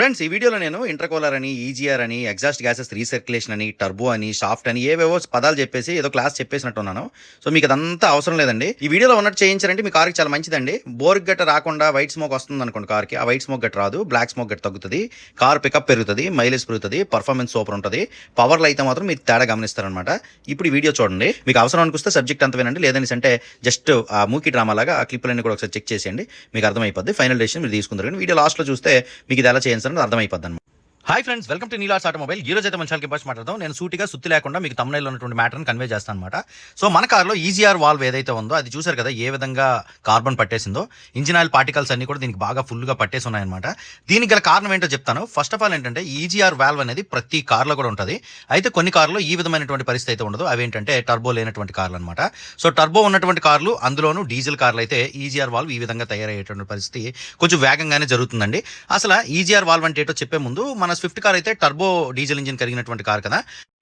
Friends ఈ వీడియోలో నేను ఇంటర్కోలర్ అని ఈజీఆర్ అని ఎగ్జాస్ట్ గ్యాసెస్ రీసర్క్యులేషన్ అని టర్బో అని షాఫ్ట్ అని ఏవేవో పదాలు చెప్పేసి ఏదో క్లాస్ చెప్పేసినట్టున్నాను. సో మీకు అదంతా అవసరం లేదండి. ఈ వీడియోలో ఉన్నట్టు చేయించారంటే మీ కార్కి చాలా మంచిదండి. బోర్ గట్ట రాకుండా వైట్ స్మోక్ వస్తుంది అనుకోండి కార్కి ఆ వైట్ స్మోక్ గట్ట రాదు. బ్లాక్ స్మోక్ గట్ట తగ్గుతుంది. కార్ పికప్ పెరుగుతుంది మైలేజ్ పెరుగుతుంది పర్ఫార్మెన్స్ సూపర్ ఉంటుంది. పవర్లో అయితే మాత్రం మీరు తేడా గమనిస్తారనమాట ఇప్పుడు ఈ వీడియో చూడండి. మీకు అవసరం అనిపిస్తే సబ్జెక్ట్ అంత వినండి. లేదని అంటే జస్ట్ ఆ మూకీ డ్రామా లాగా ఆ క్లిప్లన్నీ కూడా ఒకసారి చెక్ చేసేయండి. మీకు అర్థమైపోద్ది. ఫైనల్ డెసిషన్ మీరు తీసుకుంటారు. కానీ వీడియో లాస్ట్లో చూస్తే మీకు ఇది ఎలా చేయండి చేయాల్సిన అర్థమైపోద్ది అనమాట hi friends welcome to Neela's automobile ఈ రోజు అయితే మంచి భాష మాట్లాడదాం. నేను సూటిగా సుత్తి లేకుండా మీకు తమిళలో ఉన్నటువంటి మ్యాటర్ని కన్వే చేస్తాను అనమాట సో మన కార్లో ఈజీఆర్ వాల్వ్ ఏదైతే ఉందో అది చూసారు కదా ఏ విధంగా కార్బన్ పట్టేసిందో ఇంజిన్ ఆయిల్ పార్టికల్స్ అన్ని కూడా దీనికి బాగా ఫుల్గా పట్టేసి ఉన్నాయన్నమాట. దీనికి గల కారణం ఏంటో చెప్తాను. ఫస్ట్ ఆఫ్ ఆల్ ఏంటంటే ఈజీఆర్ వాల్వ్ అనేది ప్రతి కార్లో కూడా ఉంటుంది. అయితే కొన్ని కార్లో ఈ విధమైనటువంటి పరిస్థితి అయితే ఉండదు. అవేంటంటే టర్బో లేనటువంటి కార్లు అనమాట సో టర్బో ఉన్నటువంటి కార్లు అందులోనూ డీజిల్ కార్లు అయితే ఈజీఆర్ వాల్వ్ ఈ విధంగా తయారయ్యేటువంటి పరిస్థితి కొంచెం వేగంగానే జరుగుతుందండి. అసలు ఈజీఆర్ వాల్వ్ అంటే ఏంటో చెప్పే ముందు మన స్విఫ్ట్ కార్ అయితే టర్బో డీజిల్ ఇంజిన్ కలిగినటువంటి కార్ కదా.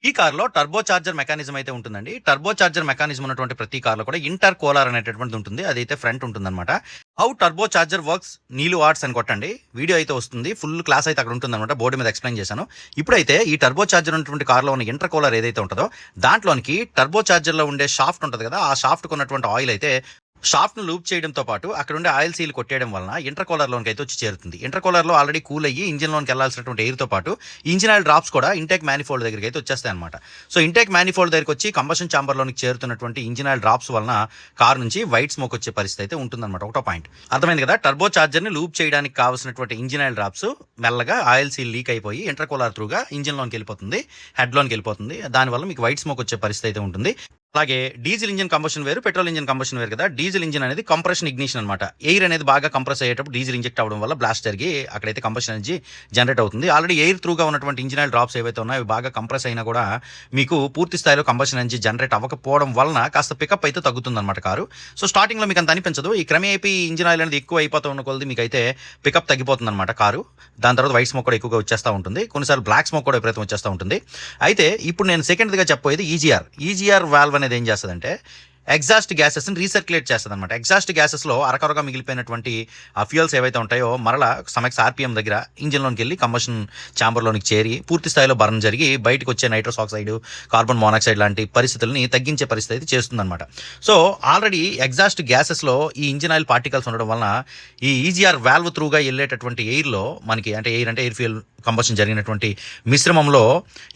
ఈ కార్లో టర్బో చార్జర్ మెకానిజం అయితే ఉంటుందండి. టర్బో చార్జర్ మెకానిజం ఉన్నటువంటి ప్రతి కార్లో కూడా ఇంటర్ కోలార్ అనేటటువంటి ఉంటుంది. అదైతే ఫ్రంట్ ఉంటుందన్నమాట. How turbo charger works Neelu watts అని కొట్టండి. వీడియో అయితే వస్తుంది. ఫుల్ క్లాస్ అయితే అక్కడ ఉంటుందన్నమాట. బోర్డు మీద ఎక్స్ప్లెయిన్ చేశాను. ఇప్పుడైతే ఈ టర్బో చార్జర్ ఉన్నటువంటి కార్లో ఉన్న ఇంటర్ కోలర్ ఏదైతే ఉంటుందో దాంట్లోనికి టర్బో చార్జర్లో ఉండే షాఫ్ట్ ఉంటుంది కదా. ఆ షాఫ్ట్ ఉన్నటువంటి ఆయిల్ అయితే షాఫ్ట్ను లూప్ చేయడంతో పాటు అక్కడ ఉండే ఆయిల్ సీల్ కొట్టేయడం వలన ఇంటర్ కోలర్ అయితే వచ్చి చేరుతుంది. ఇంటర్ ఆల్రెడీ కూల్ అయ్యి ఇంజిన్ లోనికి వెళ్ళాల్సినటువంటి ఎయిర్ పాటు ఇంజిన్ ఆయిల్ డ్రాప్స్ కూడా ఇంటెక్ మ్యానిఫోల్డ్ దగ్గరికి అయితే వచ్చేస్తాయి అనమాట సో ఇంటెక్ మ్యానిఫోల్డ్ దగ్గరికి వచ్చి కంబషన్ చాంబర్ లోనికి చేరుతున్నటువంటి ఇంజిన్ ఆయిల్ డ్రాప్స్ వలన కార్ నుంచి వైట్ స్మోక్ వచ్చే పరిస్థితి అయితే ఉంటుందన్నమాట. ఒకటో పాయింట్. అర్థమైంది కదా? టర్బో చార్జర్ని లూప్ చేయడానికి కావాల్సినటువంటి ఇంజిన్ ఆయిల్ డ్రాప్స్ మెల్లగా ఆయిల్ సీల్ లీక్ అయిపోయి ఇంటర్కాలర్ త్రూగా ఇంజిన్లోకి వెళ్ళిపోతుంది హెడ్లోనికి వెళ్ళిపోతుంది. దానివల్ల మీకు వైట్ స్మోక్ వచ్చే పరిస్థితి అయితే ఉంటుంది. అలాగే డీజిల్ ఇంజిన్ కంబషన్ వేరు పెట్రోల్ ఇంజిన్ కంబషన్ వేరు కదా. డీజిల్ ఇంజిన్ అనేది కంప్రెషన్ ఇగ్నిషన్ అనమాట ఎయిర్ అనేది బాగా కంప్రెస్ అయ్యేటప్పుడు డీజిల్ ఇంజెక్ట్ అవ్వడం వల్ల బ్లాస్ట్ జరిగి అక్కడైతే కంబషన్ ఎనర్జీ జనరేట్ అవుతుంది. ఆల్రెడీ ఎయిర్ త్రూగా ఉన్నటువంటి ఇంజిన్ ఆయిల్ డ్రాప్స్ ఏవైతే ఉన్నాయో అవి బాగా కంప్రెస్ అయినా కూడా మీకు పూర్తి స్థాయిలో కంబషన్ ఎనర్జీ జనరేట్ అవ్వకపోవడం వలన కాస్త పికప్ అయితే తగ్గుతుంది అనమాట కారు. సో స్టార్టింగ్లో మీకు అంత అనిపించదు. ఈ క్రమేపీ ఇంజిన్ ఆయిల్ అనేది ఎక్కువ అయిపోతూ ఉన్న కొలది మీకు అయితే పికప్ తగ్గిపోతుంది అనమాట కారు. దాని తర్వాత వైట్ స్మోక్ కూడా ఎక్కువగా వచ్చేస్తూ ఉంటుంది. కొన్నిసార్లు బ్లాక్ స్మోక్ కూడా విపరీతం వచ్చేస్తూ ఉంటుంది. అయితే ఇప్పుడు నేను సెకండ్గా చెప్పబోయేది ఈజీఆర్ ఈజీఆర్ వాల్వ్ అనేది ఏం చేస్తుందంటే ఎగ్జాస్ట్ గ్యాసెస్ని రీసర్క్యులేట్ చేస్తుంది అనమాట ఎగ్జాస్ట్ గ్యాసెస్లో అరకరగా మిగిలిపోయినటువంటి ఆ ఫ్యూయల్స్ ఏవైతే ఉంటాయో మరలా సమక్స్ ఆర్పిఎం దగ్గర ఇంజిన్లోకి వెళ్ళి కంబషన్ ఛాంబర్లోనికి చేరి పూర్తి స్థాయిలో బర్న్ జరిగి బయటకు వచ్చే నైట్రస్ ఆక్సైడ్ కార్బన్ మోనాక్సైడ్ లాంటి పరిస్థితుల్ని తగ్గించే పరిస్థితి అయితే చేస్తుందన్నమాట. సో ఆల్రెడీ ఎగ్జాస్ట్ గ్యాసెస్లో ఈ ఇంజిన్ ఆయిల్ పార్టికల్స్ ఉండడం వలన ఈ ఈజీఆర్ వాల్వ్ త్రూగా వెళ్ళేటటువంటి ఎయిర్లో మనకి అంటే ఎయిర్ అంటే ఎయిర్ ఫ్యూయల్ కంబషన్ జరిగినటువంటి మిశ్రమంలో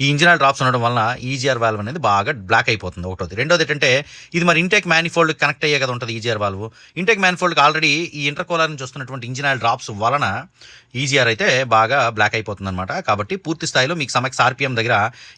ఈ ఇంజిన్ ఆయిల్ డ్రాప్స్ ఉండడం వలన ఈజీఆర్ వాల్వ్ అనేది బాగా బ్లాక్ అయిపోతుంది. ఒకటోది. రెండోది ఏంటంటే ఇది మరి ఇంటెక్ మ్యానిఫోల్డ్ కనెక్ట్ అయ్యే కదా ఉంటుంది ఈజీఆర్ వాల్వ్ ఇంటెక్ మ్యానిఫోల్డ్కి ఆల్రెడీ ఈ ఇంటర్ కోలార్ నుంచి వస్తున్నటువంటి ఇంజిన్ ఆయిల్ డ్రాప్స్ వలన ఈజీఆర్ అయితే బాగా బ్లాక్ అయిపోతుందన్నమాట. కాబట్టి పూర్తి స్థాయిలో మీకు సమక్స్ ఆర్పిఎం దగ్గర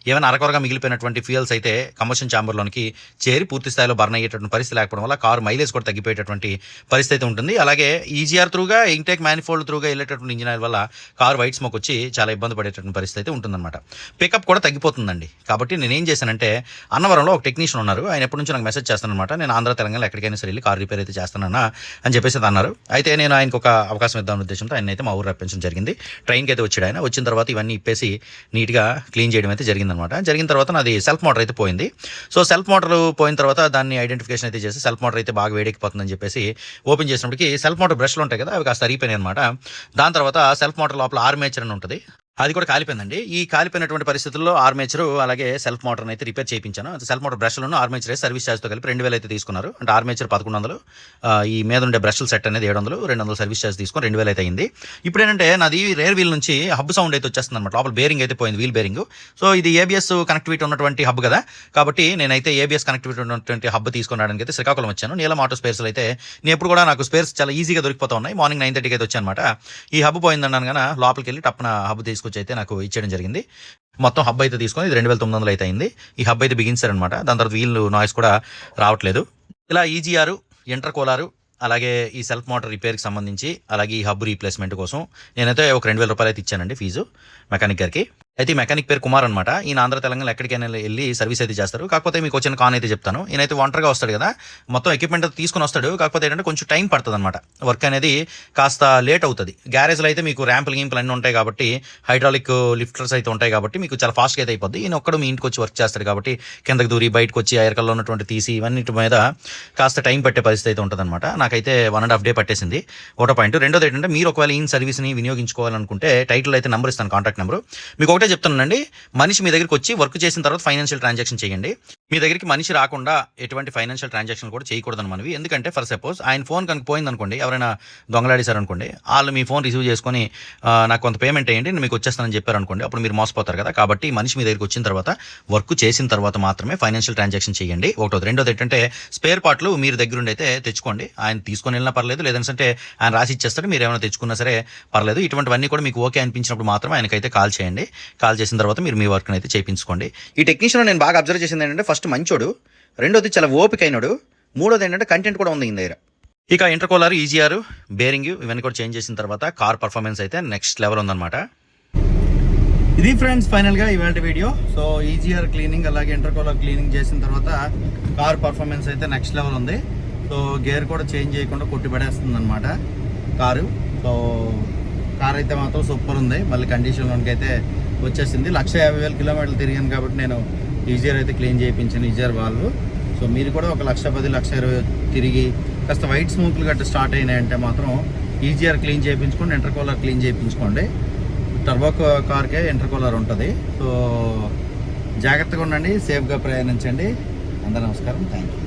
ఏమైనా అరకొరగా మిగిలిపోయినటువంటి ఫ్యూయల్స్ అయితే కంబషన్ ఛాంబర్లోనికి చేరి పూర్తి స్థాయిలో బర్న్ అయ్యేటటువంటి పరిస్థితి లేకపోవడం వల్ల కారు మైలేజ్ కూడా తగ్గిపోయేటటువంటి పరిస్థితి ఉంటుంది. అలాగే ఈజీఆర్ త్రూగా ఇంటెక్ మ్యానిఫోల్డ్ త్రూగా వెళ్ళేటటువంటి ఇంజిన్ ఆయిల్ వల్ల కారు వైట్ స్మోక్ వచ్చి చాలా ఇబ్బంది పడేటటువంటి పరిస్థితి అయితే ఉంటుందన్నమాట. పికప్ కూడా తగ్గిపోతుందండి. కాబట్టి నేను ఏం చేశానంటే అన్నవరంలో ఒక టెక్నీషియన్ ఉన్నారు. ఆయన ఎప్పటి నుంచి నాకు మెసేజ్ చేస్తాను అనమాట నేను ఆంధ్ర తెలంగాణ ఎక్కడికైనా సరే వెళ్ళి కార్ రిపేర్ అయితే చేస్తానన్నా అని చెప్పేసి అది అన్నారు. అయితే నేను ఆయనకు ఒక అవకాశం ఇద్దామనే ఉద్దేశంతో ఆయన అయితే మా ఊరు రప్పించడం జరిగింది. ట్రైన్కి అయితే వచ్చాడు ఆయన. వచ్చిన తర్వాత ఇవన్నీ ఇప్పేసి నీట్గా క్లీన్ చేయడం అయితే జరిగిందనమాట జరిగిన తర్వాత నాది సెల్ఫ్ మోటార్ అయితే పోయింది. సో సెల్ఫ్ మోటార్ పోయిన తర్వాత దాన్ని ఐడెంటిఫికేషన్ అయితే చేసి సెల్ఫ్ మోటార్ అయితే బాగా వేడెక్కిపోతుందని చెప్పేసి ఓపెన్ చేసినప్పటికి సెల్ఫ్ మోటార్ బ్రష్లు ఉంటాయి కదా అవి కాస్త అరిగిపోయినాయి అనమాట దాని తర్వాత సెల్ఫ్ మోటార్ లోపల ఆర్మేచర్ అని ఉంటుంది. అది కూడా కాలిపోయిందండి. ఈ కాలిపోయినటువంటి పరిస్థితుల్లో ఆర్మేచర్ అలాగే సెల్ఫ్ మోటార్ అయితే రిపేర్ చేయించాను. సెల్ఫ్ మోటార్ బ్రష్లను ఆర్మేచర్ సర్వీస్ ఛార్జ్తో కలిపి రెండు వేలు అయితే తీసుకున్నారు. అంటే ఆర్మేచర్ పదకొండు వందలు ఈ మీద ఉండే బ్రష్ల సెట్ అనేది ఏడు వందలు రెండు వందలు సర్వీస్ ఛార్జ్ తీసుకొని రెండు వేలు అయితే అయింది. ఇప్పుడు ఏంటంటే నాది రేర్ వీల్ నుంచి హబ్ సౌండ్ అయితే వచ్చేస్తుంది అనమాట లోపల బేరింగ్ అయితే పోయింది వీల్ బేరింగ్. సో ఇది ఏబిఎస్ కనెక్టివిటీ ఉన్నటువంటి హబ్ కదా. కాబట్టి నేనైతే ఏబిఎస్ కనెక్టివిటీ ఉన్నటువంటి హబ్ తీసుకొని రావడానికి అయితే శ్రీకాకుళం వచ్చాను. నీలం ఆటో స్పేర్స్ అయితే నేను ఎప్పుడు కూడా నాకు స్పేర్స్ చాలా ఈజీగా దొరికిపోతా ఉన్నాయి. మార్నింగ్ నైన్ థర్టీకి అయితే వచ్చానమాట. ఈ హబ్ పోయిందన్నాను కానీ లోపలికి వెళ్ళి టప్పున హబ్ తీసుకొచ్చి అయితే నాకు ఇచ్చేయడం జరిగింది. మొత్తం హబ్ అయితే తీసుకొని ఇది రెండు వేల తొమ్మిది వందలు అయితే అయింది. ఈ హబ్ అయితే బిగించారనమాట దాని తర్వాత వీళ్ళు నాయిస్ కూడా రావట్లేదు. ఇలా ఈజీఆర్ ఇంటర్ కోలారు అలాగే ఈ సెల్ఫ్ మోటార్ రిపేర్కి సంబంధించి అలాగే ఈ హబ్ రీప్లేస్మెంట్ కోసం నేనైతే ఒక రెండు వేల రూపాయలు అయితే ఇచ్చానండి ఫీజు మెకానిక్ గారికి. అయితే ఈ మెకానిక్ పేరు కుమార్ అనమాట ఈయన ఆంధ్ర తెలంగాణ ఎక్కడికైనా వెళ్ళి సర్వీస్ అయితే చేస్తారు. కాకపోతే మీకు వచ్చిన కాన్ అయితే చెప్తాను. ఈయనైతే ఒంటరిగా వస్తాడు కదా. మొత్తం ఎక్విప్మెంట్ తీసుకుని వస్తాడు. కాకపోతే ఏంటంటే కొంచెం టైం పడుతుంది అనమాట వర్క్ అనేది కాస్త లేట్ అవుతుంది. గ్యారేజ్లో అయితే మీకు ర్యాంపులు గింపులు అన్నీ ఉంటాయి కాబట్టి హైడ్రాలిక్ లిఫ్టర్స్ అయితే ఉంటాయి కాబట్టి మీకు చాలా ఫాస్ట్గా అయితే అయిపోద్ది. ఈయన ఒక్కడు మీ ఇంటికి వచ్చి వర్క్ చేస్తాడు కాబట్టి కిందకి దూరి బయటకు వచ్చి ఐరకల్లో ఉన్నటువంటి తీసి ఇవన్నిటి మీద కాస్త టైం పట్టే పరిస్థితి అయితే ఉంటుందన్నమాట నాకైతే వన్ అండ్ హాఫ్ డే పట్టేసింది. ఒకటో పాయింట్. రెండోది ఏంటంటే మీరు ఒకవేళ ఈ సర్వీస్ని వినియోగించుకోవాలనుకుంటే టైటిల్ అయితే నెంబర్ ఇస్తాను కాంటాక్ట్ నెంబర్ మీకు ఒకటే చెప్తున్నానండి మనిషి మీ దగ్గరికి వచ్చి వర్క్ చేసిన తర్వాత ఫైనాన్షియల్ ట్రాన్సాక్షన్ చేయండి. మీ దగ్గరికి మనిషి రాకుండా ఎటువంటి ఫైనాన్షియల్ ట్రాన్సాక్షన్ కూడా చేయకూడదు మనవి. ఎందుకంటే ఫర్ సపోజ్ ఆయన ఫోన్ కనుక పోయిందనుకోండి ఎవరైనా దొంగలాడేశారనుకోండి వాళ్ళు మీ ఫోన్ రిసీవ్ చేసుకొని నాకు కొంత పేమెంట్ వేయండి నేను మీకు వచ్చేస్తానని చెప్పారనుకోండి అప్పుడు మీరు మోసపోతారు కదా. కాబట్టి మనిషి మీ దగ్గరికి వచ్చిన తర్వాత వర్క్ చేసిన తర్వాత మాత్రమే ఫైనాన్షియల్ ట్రాన్సాక్షన్ చేయండి. ఒకటోది రెండోది ఏంటంటే స్పేర్ పార్ట్లు మీరు దగ్గరుండి అయితే తెచ్చుకోండి. ఆయన తీసుకొని వెళ్ళినా పర్లేదు లేదంటే ఆయన రాసి ఇచ్చేస్తాడు మీరు ఏమైనా తెచ్చుకున్నా సరే పర్లేదు. ఇటువంటివన్నీ కూడా మీకు ఓకే అనిపించినప్పుడు మాత్రం ఆయనకైతే కాల్ చేయండి. కాల్ చేసిన తర్వాత మీరు మీ వర్క్ని అయితే చేయించుకోండి. ఈ టెక్నీషియన్ నేను బాగా అబ్జర్వ్ చేసింది ఏంటంటే ఫస్ట్ మంచోడు రెండోది చాలా ఓపికైనడు అయినాడు మూడోది ఏంటంటే కంటెంట్ కూడా ఉంది ఈయన దగ్గర ఇక ఇంటర్కోలర్ ఈజీఆర్ బేరింగ్ ఇవన్నీ కూడా చేంజ్ చేసిన తర్వాత కార్ పర్ఫార్మెన్స్ అయితే నెక్స్ట్ లెవెల్ ఉందన్నమాట. ఇది ఫ్రెండ్స్ ఫైనల్గా ఇవాళ వీడియో సో ఈజీఆర్ క్లీనింగ్ అలాగే ఇంటర్కోలర్ క్లీనింగ్ చేసిన తర్వాత కార్ పర్ఫార్మెన్స్ అయితే నెక్స్ట్ లెవెల్ ఉంది. సో గేర్ కూడా చేంజ్ చేయకుండా కొట్టి పడేస్తుంది అనమాట కారు. సో కార్ అయితే మాత్రం సూపర్ ఉంది. మళ్ళీ కండిషన్లోకి అయితే వచ్చేసింది. లక్ష యాభై వేల కిలోమీటర్లు తిరిగాను కాబట్టి నేను ఈజీఆర్ అయితే క్లీన్ చేయించాను ఈజీఆర్ వాళ్ళు. సో మీరు కూడా ఒక లక్ష పది లక్ష ఇరవై తిరిగి కాస్త వైట్ స్మోక్లు గట్రా స్టార్ట్ అయినాయంటే మాత్రం ఈజీఆర్ క్లీన్ చేయించుకోండి ఇంటర్కూలర్ క్లీన్ చేయించుకోండి. టర్బో కార్కే ఇంటర్కూలర్ ఉంటుంది. సో జాగ్రత్తగా ఉండండి సేఫ్గా ప్రయాణించండి. అందరూ నమస్కారం. Thank you